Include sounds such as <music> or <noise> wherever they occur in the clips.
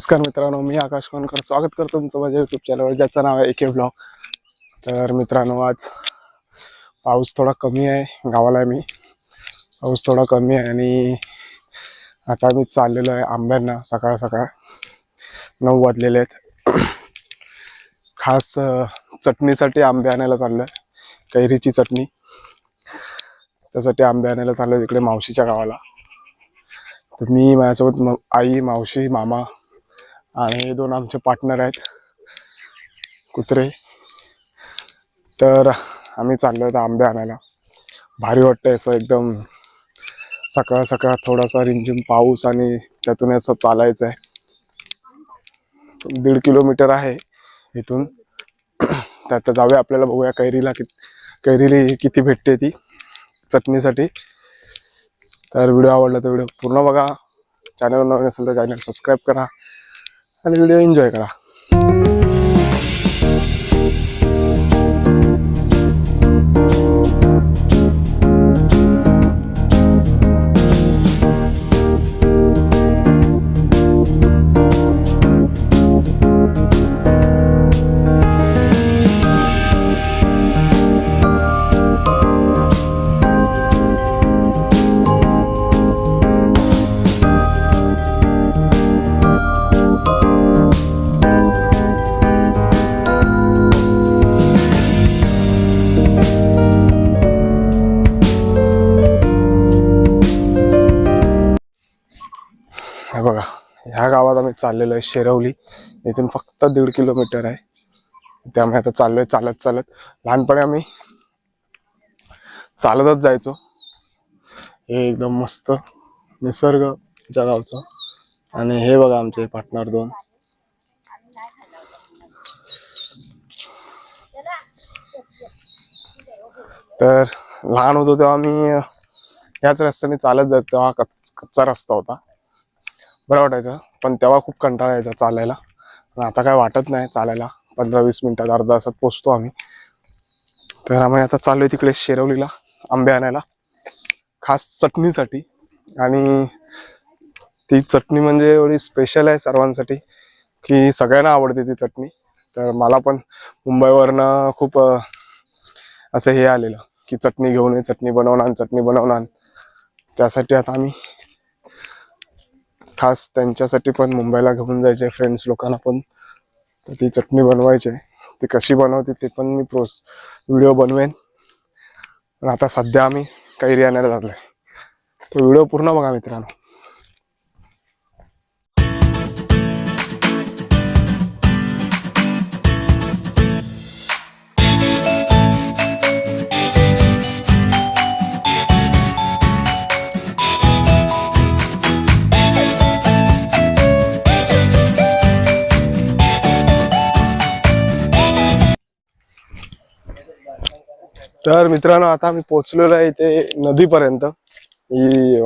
नमस्कार मित्रांनो मी आकाश कोणकर स्वागत करतो तुमचं माझ्या युट्यूब चॅनलवर ज्याचं नाव आहे एके ब्लॉग तर मित्रांनो आज पाऊस थोडा कमी आहे गावाला आहे मी. पाऊस थोडा कमी आहे आणि आता मी चाललेलो आहे आंब्यांना सकाळ सकाळ. नऊ वाजलेले आहेत. खास चटणीसाठी आंबे आणायला चाललो आहे कैरीची चटणी. त्यासाठी आंबे आणायला चाललो आहे तिकडे मावशीच्या गावाला. तर मी माझ्यासोबत आई मावशी मामा आणि हे दोन आमचे पार्टनर आहेत. कुत्रे. तर आम्ही चाललो आहे आंबे आणायला. भारी वाटतंय असं एकदम. सकाळ सकाळ थोडासा रिमझिम पाऊस आणि त्यातून असं चालायचं आहे दीड किलोमीटर आहे इथून. त्यात जाऊया आपल्याला बघूया कैरीला कि कैरीला किती भेटते ती. चटणीसाठी. तर व्हिडिओ आवडला तर व्हिडिओ पूर्ण बघा. चॅनल नवीन असेल तर चॅनल सबस्क्राईब करा. आणि व्हिडिओ एन्जॉय करा ह्या आम्ही चाललेलो आहे शेरवली. इथून फक्त दीड किलोमीटर आहे. त्यामुळे आता चाललोय चालत चालत. लहानपणी आम्ही चालतच जायचो. हे एकदम मस्त निसर्ग जगावचं आणि हे बघा आमचे पार्टनर दोन. तर लहान होतो तेव्हा मी याच रस्त्याने चालत जात तेव्हा कच्चा रस्ता होता. बरं वाटायचं. पण तेव्हा खूप कंटाळा यायचा चालायला. पण आता काय वाटत नाही चालायला. पंधरा वीस मिनिटात अर्धा तासात पोचतो आम्ही. तर आम्ही आता चाललोय तिकडे शेरवलीला आंबे आणायला. खास चटणीसाठी. आणि ती चटणी म्हणजे एवढी स्पेशल आहे सर्वांसाठी की सगळ्यांना आवडते ती चटणी. तर मला पण मुंबईवरनं खूप असं हे आलेलं की चटणी घेऊन ये चटणी बनवणार चटणी बनवणार. त्यासाठी आता आम्ही खास त्यांच्यासाठी पण मुंबईला घेऊन जायचे फ्रेंड्स लोकांना पण. तर ती चटणी बनवायची. आहे. ती कशी बनवते ते पण मी प्रोस व्हिडिओ बनवेन. पण आता सध्या आम्ही कैरी आणायला आहे तो व्हिडिओ पूर्ण बघा मित्रांनो. तर मित्रांनो आता आम्ही पोहोचलेलो आहे इथे नदीपर्यंत. ही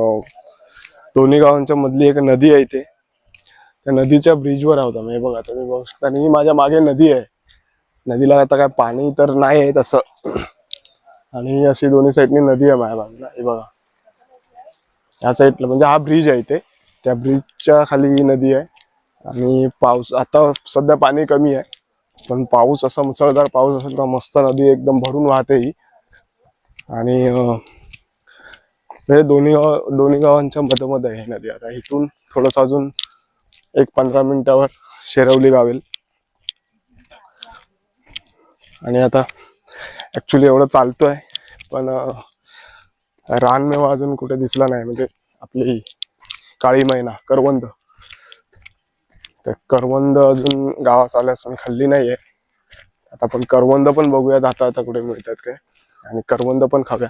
दोन्ही गावांच्या मधली एक नदी आहे इथे. त्या नदीच्या ब्रिजवर आहोत आम्ही. बघा तुम्ही बघू शकता. आणि ही माझ्या मागे नदी आहे. नदीला आता काय पाणी तर नाही आहे तसं. आणि अशी दोन्ही साईडनी नदी आहे माझ्या बाजूला हे बघा. या साईडला म्हणजे हा ब्रिज आहे इथे. त्या ब्रिजच्या खाली ही नदी आहे. आणि पाऊस आता सध्या पाणी कमी आहे. पण पाऊस असा मुसळधार पाऊस असेल तर मस्त नदी एकदम भरून वाहते ही. आणि हे दोन्ही गाव दोन्ही गावांच्या मधोमध आहे नदी. आता इथून थोडस अजून एक पंधरा मिनिटावर शेरवली गावेल. आणि आता ऍक्च्युली एवढं चालतोय पण रानमेवा अजून कुठे दिसला नाही. म्हणजे आपली काळी मैना करवंद. तर करवंद अजून गावात आल्यास मी खाल्ली आहे आता आपण करवंद पण बघूया आता आता कुठे मिळतात काय. आणि करवंद पण खाव्या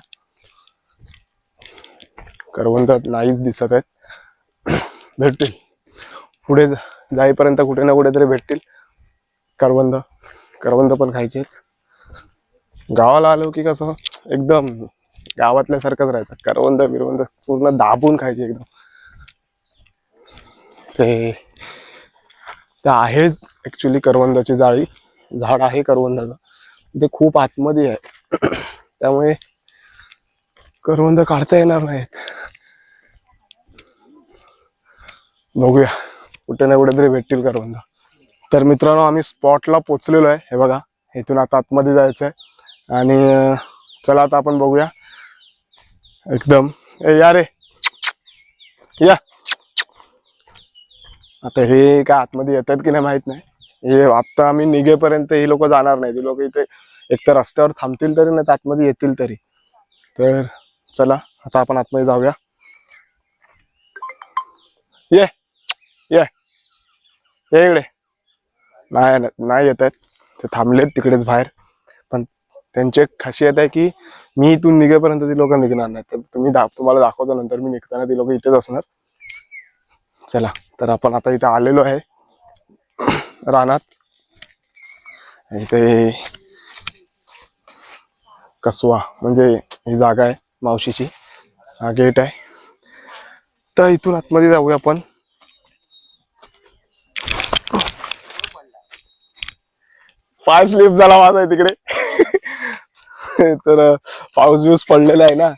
करवंद नाहीच दिसत आहेत. <clears throat> भेटतील. पुढे जाईपर्यंत कुठे ना कुठे तरी भेटतील. करवंद. करवंद पण खायचे गावाला आलो की कसं एकदम गावातल्यासारखंच राहायचं. करवंद बिरवंद पूर्ण दाबून खायचे एकदम. ते ते आहेच ऍक्च्युली करवंदाची जाळी. झाड आहे करवंदाचं. ते खूप आतमध्ये आहे. <clears throat> त्यामुळे करवंद काढता येणार नाहीत. बघूया. कुठे ना कुठेतरी भेटतील करवंद. तर मित्रांनो आम्ही स्पॉटला पोचलेलो आहे. हे बघा इथून आता आतमध्ये जायचं आहे आणि चला आता आपण बघूया. एकदम. ए या रे. या. आता हे काय आतमध्ये येतात की नाही माहीत नाही. हे आता आम्ही निघेपर्यंत ही लोक जाणार नाही ती लोक इथे एकतर रस्त्यावर थांबतील तरी नाही तर आतमध्ये येतील तरी. तर चला आता आपण आतमध्ये जाऊया. ये ये. ये इकडे. नाही नाही- नाही येत आहेत. ते थांबलेत तिकडेच बाहेर. पण त्यांची एक खासियत आहे की मी इथून निघेपर्यंत ती लोक निघणार नाही तर तुम्ही दा तुम्हाला दाखवतो नंतर मी निघताना ती लोक इथेच असणार. चला तर आपण आता इथे आलेलो आहे. रानात. इथे कसवा म्हणजे ही जागा आहे मावशीची. हा गेट आहे. तर इथून आतमध्ये जाऊया आपण. पाय स्लिप झाला माझा तिकडे तर पाऊस बिऊस पडलेला आहे ना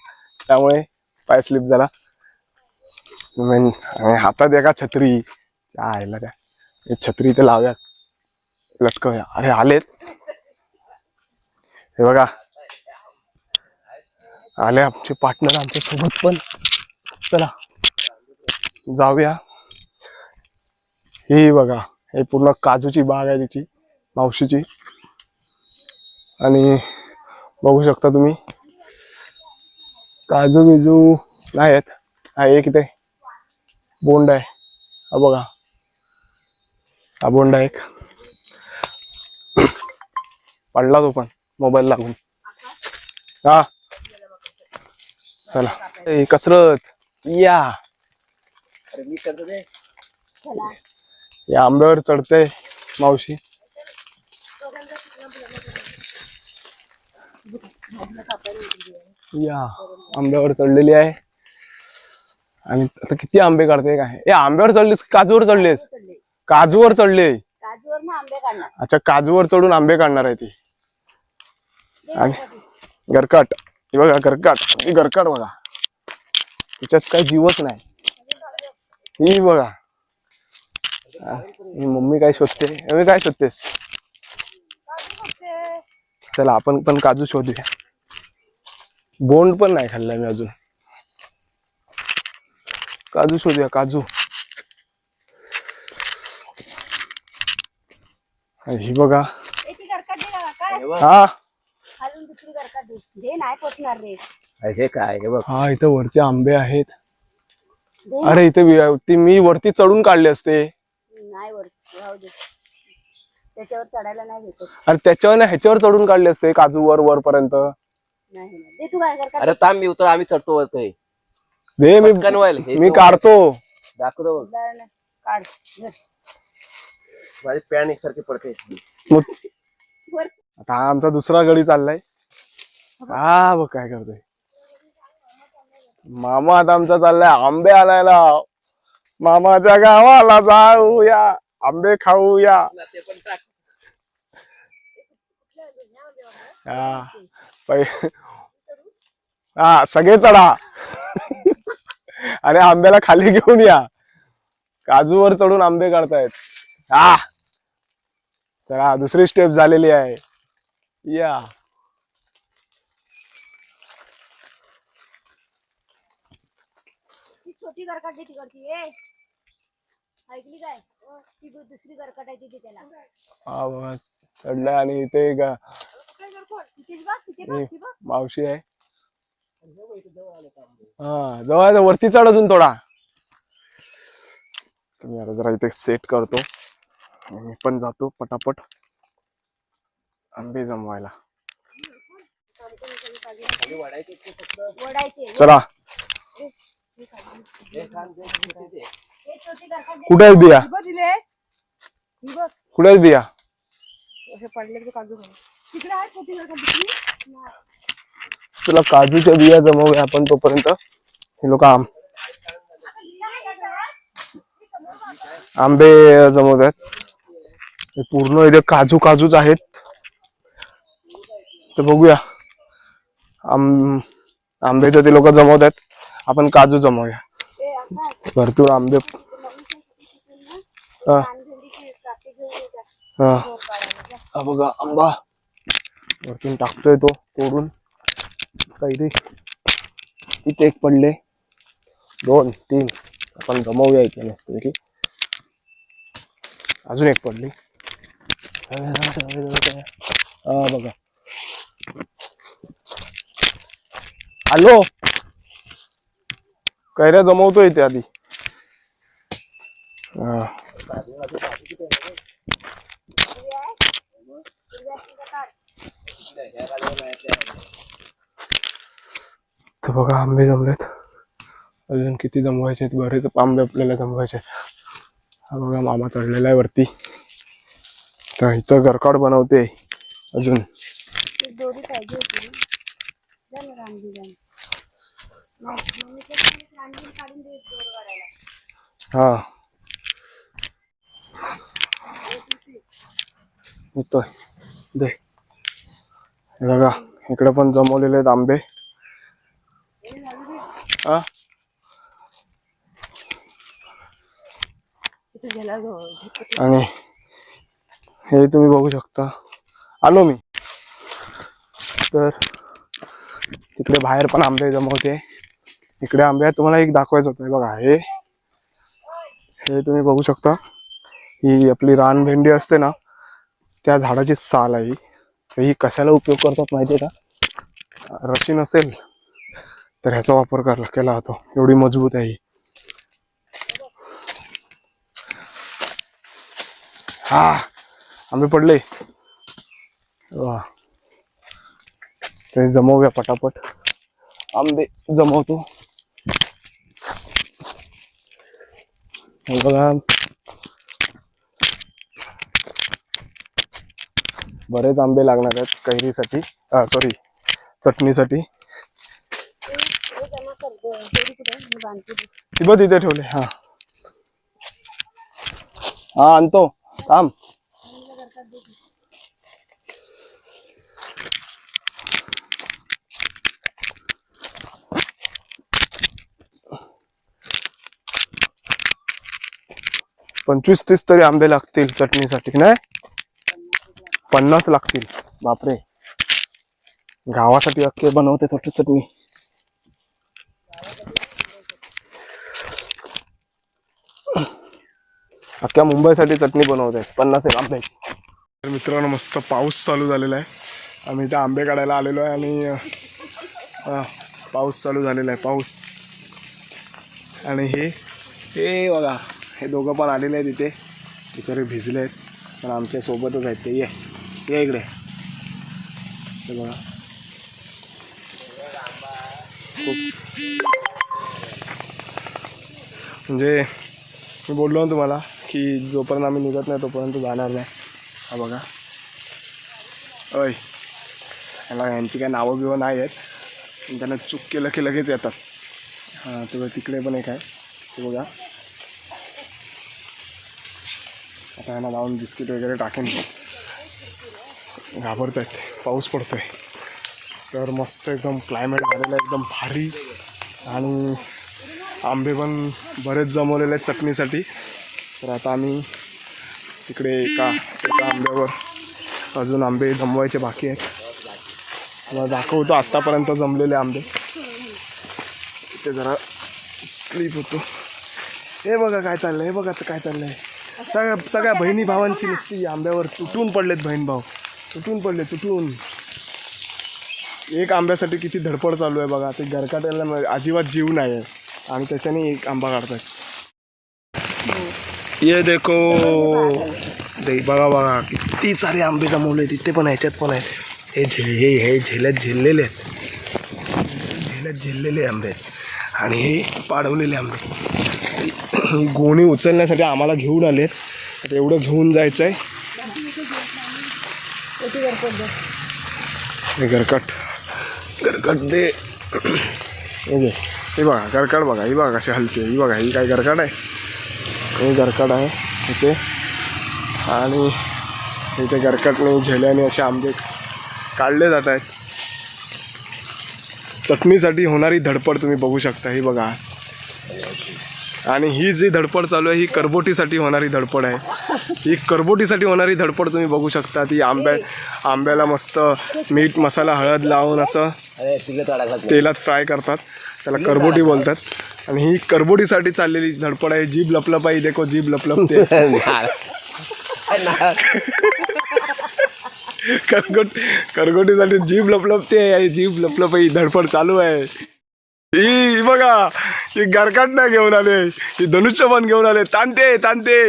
त्यामुळे पाय स्लिप झाला. आणि हातात एका छत्री? आयला त्या. छत्री इथे लावूया. लटकवूया. अरे आलेत. हे बघा. आले आमचे पार्टनर आमच्यासोबत पण. चला जाऊया. ही बघा हे पूर्ण काजूची बाग आहे तिची मावशीची. आणि बघू शकता तुम्ही काजू बिजू नाही आहेत. हा एक इथे. बोंड आहे. हा बघा. हा बोंड आहे एक. पडला तो पण मोबाईल लागून. हा. चला. ए, कसरत. या. या आंब्यावर चढते मावशी. या. आंब्यावर चढलेली आहे. आणि आता किती आंबे काढते काय? ए आंब्यावर चढलीस की काजूवर चढलीस? काजूवर चढले. काजूवर ना आंबे काढणार. अच्छा काजूवर चढून आंबे काढणार आहे ती. आणि गरकाट ही बघा गरकाट ही गरकाट बघा. तिच्यात काही जीवच नाही. ही बघा. मम्मी काय शोधते? मम्मी काय शोधतेस? चला आपण पण काजू शोधूया. बोंड पण नाही खाल्ला मी अजून. काजू शोधूया काजू. ही बघा. हा. खालून दुसरी गरकाट दे दे नाही पोचणार रे. हे काय हे बघ. हा इथे वरती आंबे आहेत. दे अरे इथे वि- ती मी वरती चढून काढले असते. नाही वर राहू दे. त्याच्यावर चढायला नाही घेतो अरे त्याच्यावर नाही ह्याच्यावर चढून काढले असते काजूवर वरपर्यंत. नाही नाही. दे तू काय गरकाट अरे ताम मी उतर आम्ही चढतो वरतोय दे मी पटकन व्हायला हे मी तो- काढतो. दाखवतो बघ. काढ. धर. माझी पॅन एकसारखी पडते. मग वर आता हा आमचा दुसरा गडी चाललाय. हा बघ काय करतोय. मामा आता आमचा चाललाय आंबे आणायला. मामाच्या गावाला जाऊया आंबे खाऊया. हा हा सगळे चढा. आणि आंब्याला खाली घेऊन या. काजूवर चढून आंबे काढतायत. हा. चला दुसरी स्टेप झालेली आहे. या ती छोटी गरकाट ए. ऐकली काय? ती दु- दुसरी गरकाट आहे ती दे त्याला. हा बघा चढलाय आणि इथे एक तिथेच बघ तिथे बघ ती बघ मावशी आहे. हा जवळ आहे, वरती चढ अजून थोडा. तुम्ही आता जरा इथे सेट करतो. आणि मी पण जातो पटापट. आंबे जमवायला. चला. कुठे आहे बिया? कुठे आहे बिया. तुला काजूच्या बिया जमवूया आपण तोपर्यंत. हे लोक आम आंबे जमवत आहेत. पूर्ण इथे काजू काजूच आहेत. तर बघूया. आम आंबे तर ते लोक जमवत आहेत. आपण काजू जमवूया. ए, भरपूर आंबे. हा. बघा आंबा. वरतून टाकतोय तो तोडून. कैरी इथे. एक पडले. दोन तीन. आपण जमवूया इथे नसते की अजून एक पडली. हा बघा. हॅलो? कैऱ्या जमवतो इथे आधी. तर बघा आंबे जमलेत. अजून किती जमवायचे आहेत? बरेच आंबे आपल्याला जमवायचे आहेत. हा बघा मामा चढलेला आहे वरती. तर इथं गरकाड बनवते. अजून ती दोरी पाहिजे होती ना. जा ना रानगी जाऊन मग मम्मीच्या सांगितलं रानगी काढून दे दोर काढायला हा. येतोय. दे. हे बघा इकडे पण जमवलेले आहेत आंबे. हा? आणि हे तुम्ही बघू शकता. आलो मी. तर तिकडे बाहेर पण आंबे जमवते इकडे आंबे तुम्हाला एक दाखवायचं होतं. बघा हे. हे तुम्ही बघू शकता. ही आपली रान भेंडी असते ना त्या झाडाची साल आहे ही. तर ही कशाला उपयोग करतात माहिती आहे का? रशी नसेल तर ह्याचा वापर करला केला जातो. एवढी मजबूत आहे ही. हा आंबे पडले. वा. ते जमवूया पटापट. आंबे जमवतो. बघा. बरेच आंबे लागणार आहेत कैरीसाठी. सॉरी चटणीसाठी. बघ तिथे ठेवले हा. हा आणतो. थांब. पंचवीस तीस तरी आंबे लागतील चटणीसाठी नाही? पन्नास लागतील. बापरे. गावासाठी अख्खे बनवते थोडी चटणी. अख्ख्या मुंबईसाठी चटणी बनवते पन्नास एक आंबे. तर मित्रांनो मस्त पाऊस चालू झालेला आहे. आम्ही इथे आंबे काढायला आलेलो आहे आणि पाऊस चालू झालेला आहे पाऊस. आणि हे हे बघा. हे दोघं पण आलेले आहेत इथे. बिचारे भिजले आहेत. पण आमच्यासोबतच आहेत ते. ये. ये इकडे. हे बघा. खूप. म्हणजे मी बोललो ना तुम्हाला की जोपर्यंत आम्ही निघत नाही तोपर्यंत जाणार नाही. हा बघा. अय ह्याला यांची काय नावं बिवं नाही आहेत. पण त्यांना चूक केलं की लगेच येतात. हां तेव्हा तिकडे पण एक आहे. ते बघा. आता यांना लावून बिस्किट वगैरे टाकेन. घाबरत आहेत पाऊस पडतोय. तर मस्त एकदम क्लायमेट झालेलं आहे एकदम भारी. आणि आंबे पण बरेच जमवलेले आहेत चटणीसाठी. तर आता आम्ही तिकडे एका एका आंब्यावर अजून आंबे जमवायचे बाकी आहेत. मला दाखवतो आत्तापर्यंत जमलेले आंबे. ते जरा स्लीप होतो. हे बघा काय चाललंय हे बघा काय चाललं आहे सगळ्या सगळ्या बहिणी भावांची नुसती आंब्यावर तुटून पडलेत बहीण भाऊ. तुटून पडले तुटून. एक आंब्यासाठी किती धडपड चालू आहे बघा. ते गरकाट्याला अजिबात जीव नाही आहे. आणि त्याच्याने एक आंबा काढतात ये देखो. दे बघा बघा. किती सारे आंबे जमवले तिथे पण ह्याच्यात पण आहेत हे झे हे हे झेल्यात झेललेले आहेत. झेल्यात झेललेले आंबे आहेत. आणि हे पाडवलेले आंबे गोणी उचलण्यासाठी आम्हाला घेऊन आले. आता एवढं घेऊन जायचं आहे हे गरकट. गरकट दे. हे हे बघा गरकट बघा. ही बघा कशी हलते ही बघा ही काय गरकट आहे? हे गरकट आहे. इथे. आणि इथे गरकटने झेल्याने असे आंबे काढले जात आहेत. चटणीसाठी होणारी धडपड तुम्ही बघू शकता. ही बघा. आणि ही जी धडपड चालू आहे ही करबोटीसाठी होणारी धडपड आहे. ही करबोटीसाठी होणारी धडपड तुम्ही बघू शकता. ती आंब्या आंब्याला मस्त मीठ मसाला हळद लावून असं तेलात फ्राय करतात. त्याला करबोटी बोलतात. आणि ही करबोटीसाठी चाललेली धडपड आहे जीभ लपलपाई. देखो जीभ लपलपते. <laughs> करगोट करगोटीसाठी जीभ लपलपते. आहे जीभ लपलपाई. धडपड चालू आहे. ही बघा ही गरकाट नाही घेऊन आले ही धनुष्यबाण घेऊन आले. तांटे तांटे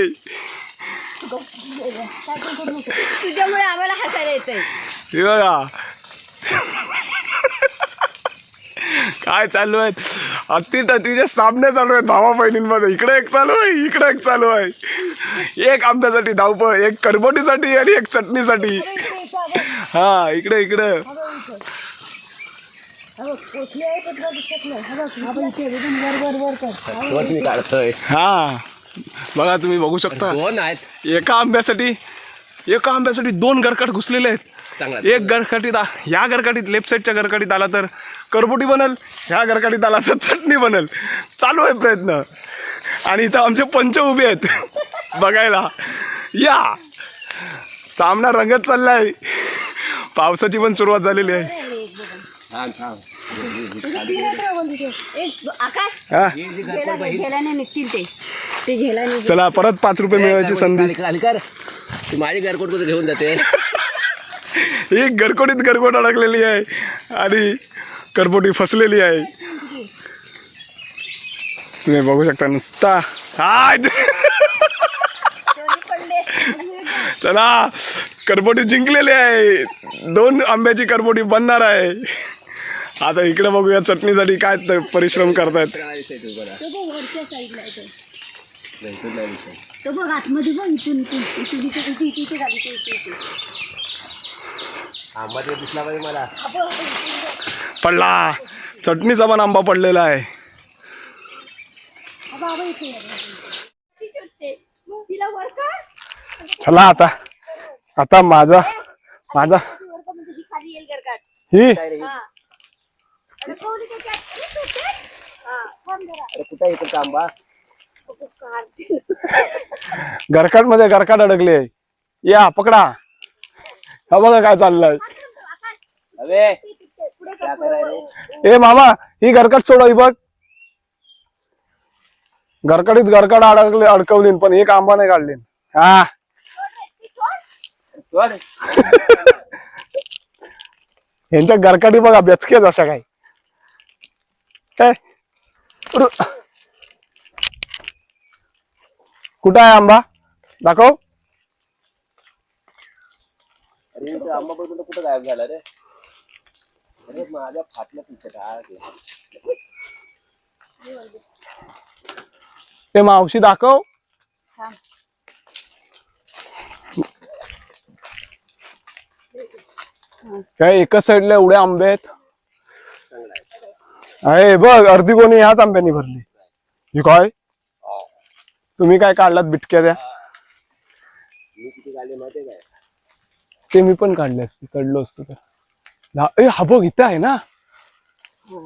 तुझ्यामुळे आम्हाला हसायला येतंय. हे बघा. काय चालू आहे? अति तिच्या सामने चालू आहेत भावा बहिणींमध्ये. इकडे एक चालू आहे इकडे एक चालू आहे. एक आंब्यासाठी धावपळ एक करबोटीसाठी आणि एक चटणीसाठी. हा इकडे इकडे. मी काढतोय. हा. बघा तुम्ही बघू शकता. दोन आहेत. एका आंब्यासाठी एका आंब्यासाठी दोन गरकाट घुसलेले आहेत. चांगला एक गरकाटीत आ- ह्या गरकाटीत लेफ्ट साईडच्या गरकाटीत आला तर करबोटी बनल ह्या गरकाटीत आला तर चटणी बनल. चालू आहे प्रयत्न. आणि इथं आमचे पंच उभे आहेत. बघायला. या. सामना रंगत चाललाय. पावसाची पण सुरुवात झालेली आहे. आकाश हा? झेला- झेलाने निघतील ते. ते झेलाने चला परत पाच रुपये मिळवायची संधी. ती माझी घरकोट कुठे घेऊन जाते. ही गरकोटीत गरकोट अडकलेली आहे आणि करबोटी फसलेली आहे. तुम्ही बघू शकता नुसता. हाय! चला करबोटी जिंकलेली आहे. दोन आंब्याची करबोटी बनणार आहे. आता इकडे बघूया चटणीसाठी काय ते परिश्रम करतायत तो बघ वरच्या साईडला आहे तो. तो बघ आतमध्ये बघ इथून इथून इथून इथे इथे इथे इथे झाली इथे इथे इथे आंबा ते दिसला पाहिजे मला पडला चटणीचा पण आंबा पडलेला आहे अबा, अबा, इथे ये. ती सुटते. तिला वर कर. चला आता आता माझा माझा ती वर कर म्हणजे ती खाली येईल गरकाट. ही काय रे हा. अरे. हा, कुठं आंबा. गरकाटमध्ये गरकाट अडकले. या पकडा. हा बघा काय चाललंय. अबे क्या ए मामा ही गरकट सोडव ही बघ. गरकडीत गरकड अडकले अडकवली पण एक आंबा नाही काढली हा. सोड. सोड. <laughs> सोड यांच्या गरकाटी बघा बेचकेच अशा काय काय कुठं आहे आंबा दाखव अरे इथं आंबा बघून कुठं गायब झाला रे अरे माझ्या फाटल्या पिक्चर ते मावशी दाखव काय एका साईडला एवढे आंबे आहेत आहे बघ अर्धी कोणी ह्याच आंब्यानी भरली. ही काय? तुम्ही काय काढलात बिटक्या काय ते मी पण काढले असते चढलो असतो तर. ए हा बघ इथं आहे ना? हा,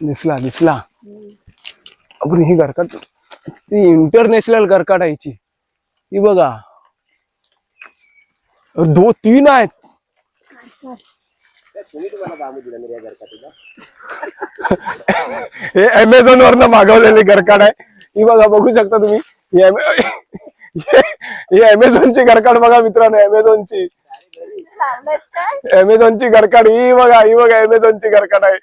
दिसला? दिसला आपण ही गरकाट ती इंटरनॅशनल गरकाट. ही बघा. अरे दो तीन आहेत. हे अमेझॉन वरनं मागवलेली गरकाड आहे. ही बघा बघू शकता तुम्ही. ही अमेझॉनची गरकाड बघा मित्रांनो अमेझॉनची अमेझॉनची गरकाड ही बघा ही बघा अमेझॉनची गरकाड आहे.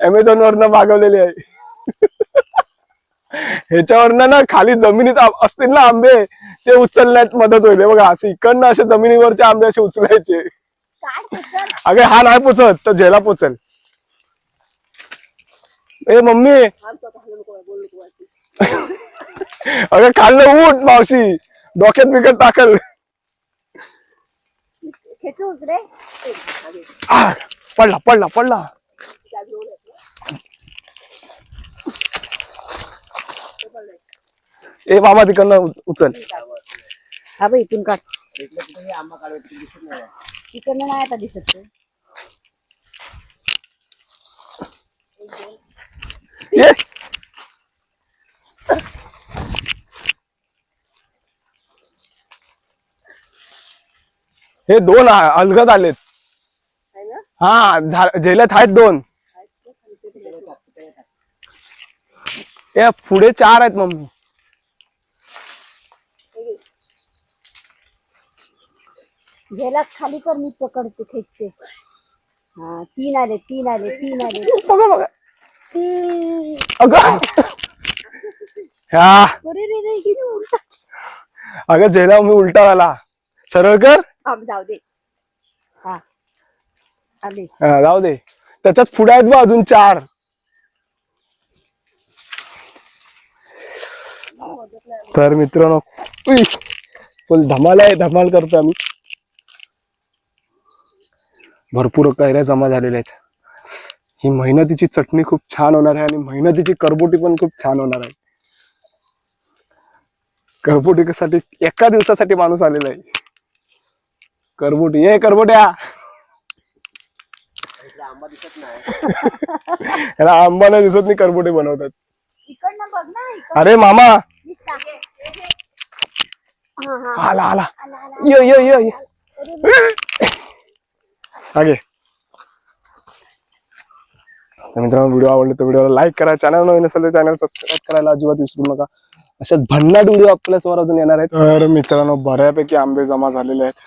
अमेझॉन वरनं मागवलेली आहे. ह्याच्यावरनं ना खाली जमिनीत असतील ना आंबे ते उचलण्यात मदत होईल. बघा असे इकडनं असे जमिनीवरचे आंबे असे उचलायचे. अगे हा नाही पोचत तर झेला पोचल. ए मम्मी. अगं खाल्लं उठ मावशी. डोक्यात बिकट टाकल. पडला पडला पडला. ए मामा तिकडनं उचल. हा बाई इथून काढ. इकडनं नाही आता दिसत हे दोन अलगद आलेत. हा झेलत आहेत दोन. हे पुढे चार आहेत मम्मी. झेला खाली कर मी पकडते खेचते हा तीन आले तीन आले तीन आले. बघा बघा. अगं. ह्या. अरे रे रे किती उलटा. अगं झेला मी उलटा झाला. सरळ कर. हा, जाऊ दे. हा. आले. हा, जाऊ दे. त्याच्यात पुढे आहेत बा अजून चार. तर मित्रांनो उई, फुल धमाल आहे धमाल करतो आम्ही. भरपूर कैऱ्या जमा झालेल्या आहेत. ही मेहनतीची चटणी खूप छान होणार आहे आणि मेहनतीची करबोटी पण खूप छान होणार आहे. करबोटीसाठी एका दिवसासाठी माणूस आलेला आहे. करबोटी ये करबोट्या! याला आंबा नाही दिसत नाही करबोटे बनवतात. अरे मामा. हा हा. आला आला. ये ये ये आगे. मित्रांनो व्हिडिओ आवडले तर व्हिडिओला लाईक करा. चॅनल नवीन असेल तर चॅनल सबस्क्राईब करायला अजिबात विसरू नका. अशाच भन्नाट व्हिडिओ आपल्यासमोर अजून येणार आहेत. तर मित्रांनो बऱ्यापैकी आंबे जमा झालेले आहेत.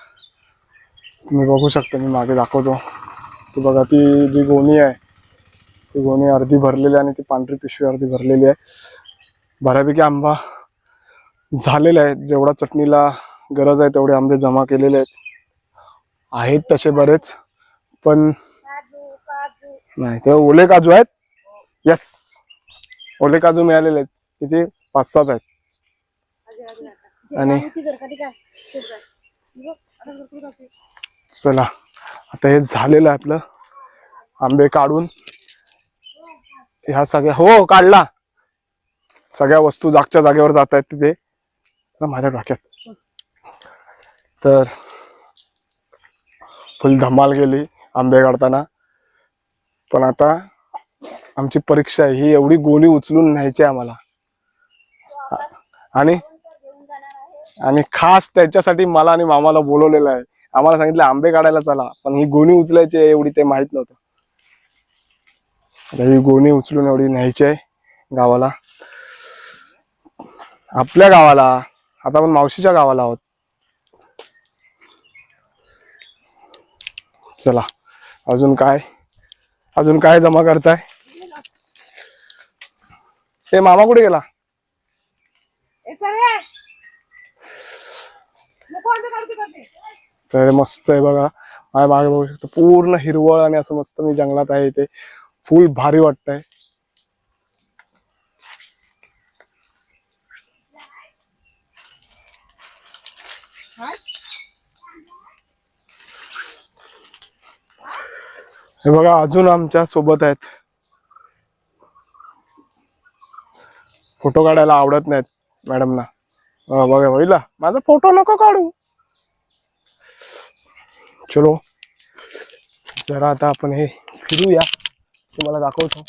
तुम्ही बघू शकता मी मागे दाखवतो. ती बघा ती जी गोणी आहे ती गोणी अर्धी भरलेली आहे आणि ती पांढरी पिशवी अर्धी भरलेली आहे. बऱ्यापैकी आंबा झालेला आहे जेवढा चटणीला गरज आहे तेवढे आंबे जमा केलेले आहेत. आहेत तसे बरेच. पण नाही ते ओले काजू आहेत. यस ओले काजू मिळालेले आहेत. किती? पाच सात आहेत. आणि-. चला. आता हे झालेलं आहे आपलं. आंबे काढून. ह्या सगळ्या हो काढला. सगळ्या वस्तू जागच्या जागेवर जात आहेत तिथे. माझ्या डोक्यात. तर फुल धमाल गेली आंबे काढताना. पण आता आमची परीक्षा आहे. ही एवढी गोणी उचलून न्यायची आहे आम्हाला. आणि आणि खास त्याच्यासाठी मला आणि मामाला बोलवलेलं आहे. आम्हाला सांगितलं आंबे काढायला चला. पण ही गोणी उचलायची आहे एवढी ते माहीत नव्हतं. ही गोणी उचलून एवढी न्यायची आहे गावाला. आपल्या गावाला. आता आपण मावशीच्या गावाला आहोत. चला. अजून काय? अजून काय जमा करताय? ते मामा कुठे गेला? ते. तर मस्त आहे बघा. माझ्या मागे बघू शकतो पूर्ण हिरवळ आणि असं मस्त मी जंगलात आहे इथे. फुल भारी वाटतंय. हे बघा अजून आमच्यासोबत आहेत. फोटो काढायला आवडत नाहीत मॅडमना. बघा बघितला? माझा फोटो नको काढू. चलो जरा आता आपण हे फिरूया. तुम्हाला दाखवतो.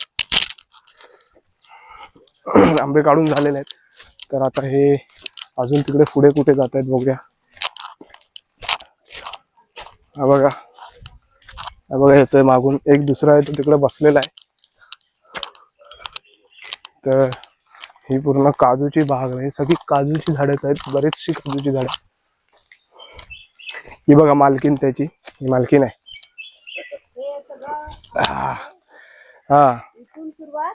<clears throat> आंबे काढून झालेले आहेत. तर आता हे अजून तिकडे पुढे कुठे जात आहेत बघूया. हा बघा. बघा येतोय मागून एक दुसरा आहे तो तिकडे बसलेला आहे. तर ही पूर्ण काजूची बाग आहे सगळी काजूची झाडच आहेत बरीचशी काजूची झाडं. ही बघा मालकीन त्याची ही मालकीन आहे. हे. सुरुवात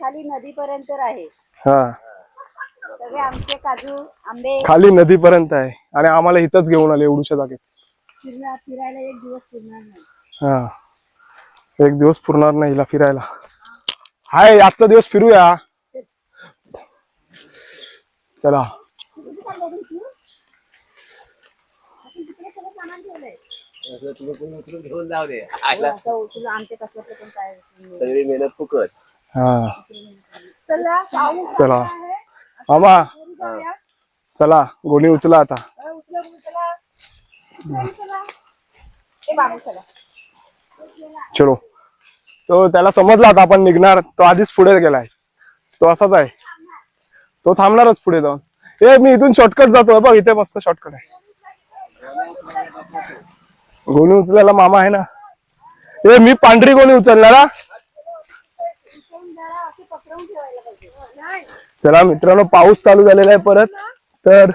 खाली नदीपर्यंत आहे. हा. सगळे आमचे काजू आंबे. खाली नदीपर्यंत आहे. आणि आम्हाला इथंच घेऊन आले एवढूच्या जागेत. फिरायला एक दिवस फिरणार नाही. हा. एक दिवस पुरणार नाही हिला फिरायला. हाय आजचा दिवस फिरूया. चला. कुठे चाललंय रे तू? आपण तिकडे सगळं सामान ठेवलंय. असं तुम्ही कोणी उचलून घेऊन जाऊ दे. आयला. आता उचलून आमचे कसलं पण काय सगळी मेहनत फुकट हा. चला चला. आहे. मामा. घरी जाऊया. चला गोणी उचला आता अ, उचला उचला, चला घरी चलो. तो त्याला समजला आता आपण निघणार. तो आधीच पुढे गेलाय. तो असाच आहे. तो थांबणारच पुढे जाऊन. ए मी इथून शॉर्टकट जातो. बघ इथे मस्त शॉर्टकट आहे. गोणी उचलायला मामा आहे ना? ए मी पांढरी गोणी उचलणार? ना चला मित्रांनो पाऊस चालू झालेला आहे परत. तर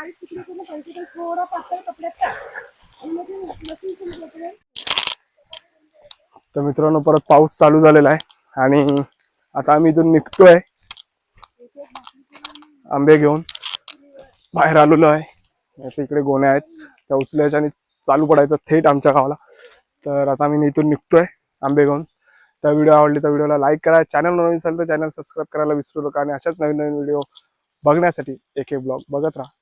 बारीक तुकडे करून तर पातळ कपड्यात टाक. आणि मग तर मित्रांनो परत पाऊस चालू झालेला आहे. आणि आता आम्ही इथून निघतोय आंबे घेऊन. बाहेर आलेलो आहे. आता इकडे गोण्या आहेत. त्या उचलायच्या आणि चालू पडायचं थेट आमच्या गावाला. तर आता आम्ही इथून निघतोय आंबे घेऊन. त्या व्हिडिओ आवडली तर व्हिडिओला लाईक करा. चॅनल नवीन असेल तर चॅनल सबस्क्राईब करायला विसरू नका. आणि अशाच नवीन नवीन व्हिडिओ बघण्यासाठी एक एक ब्लॉग बघत राहा.